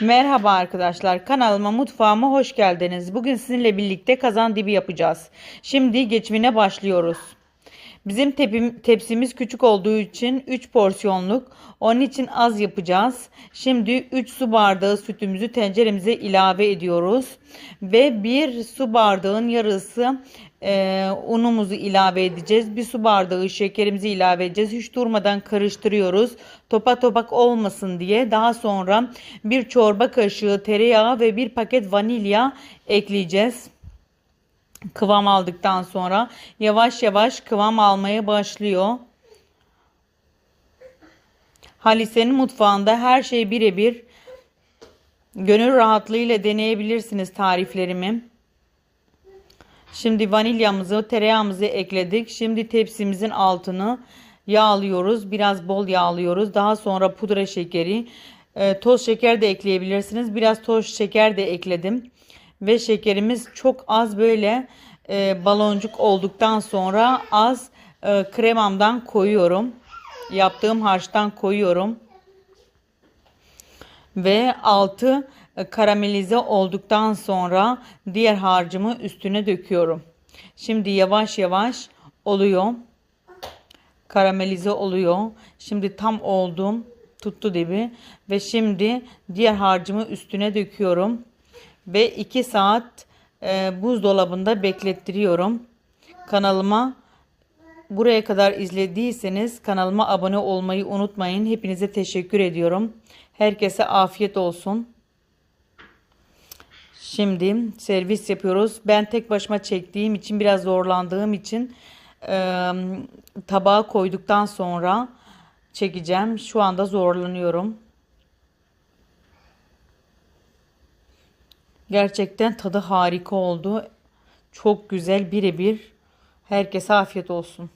Merhaba arkadaşlar kanalıma mutfağıma hoş geldiniz. Bugün sizinle birlikte kazan dibi yapacağız. Şimdi geçimine başlıyoruz. Bizim tepim, tepsimiz küçük olduğu için 3 porsiyonluk. Onun için az yapacağız. Şimdi 3 su bardağı sütümüzü tenceremize ilave ediyoruz. Ve 1 su bardağın yarısı e, unumuzu ilave edeceğiz. Bir su bardağı şekerimizi ilave edeceğiz. Hiç durmadan karıştırıyoruz. Topak topak olmasın diye. Daha sonra bir çorba kaşığı tereyağı ve bir paket vanilya ekleyeceğiz. Kıvam aldıktan sonra yavaş yavaş kıvam almaya başlıyor. Halise'nin mutfağında her şey birebir. Gönül rahatlığıyla deneyebilirsiniz tariflerimi. Şimdi vanilyamızı, tereyağımızı ekledik. Şimdi tepsimizin altını yağlıyoruz. Biraz bol yağlıyoruz. Daha sonra pudra şekeri, e, toz şeker de ekleyebilirsiniz. Biraz toz şeker de ekledim. Ve şekerimiz çok az böyle e, baloncuk olduktan sonra az e, kremamdan koyuyorum. Yaptığım harçtan koyuyorum. Ve altı e, karamelize olduktan sonra diğer harcımı üstüne döküyorum. Şimdi yavaş yavaş oluyor. Karamelize oluyor. Şimdi tam oldum. Tuttu dibi. Ve şimdi diğer harcımı üstüne döküyorum. Ve 2 saat e, buzdolabında beklettiriyorum. Kanalıma buraya kadar izlediyseniz kanalıma abone olmayı unutmayın. Hepinize teşekkür ediyorum. Herkese afiyet olsun. Şimdi servis yapıyoruz. Ben tek başıma çektiğim için biraz zorlandığım için e, tabağa koyduktan sonra çekeceğim. Şu anda zorlanıyorum. Gerçekten tadı harika oldu. Çok güzel birebir. Herkese afiyet olsun.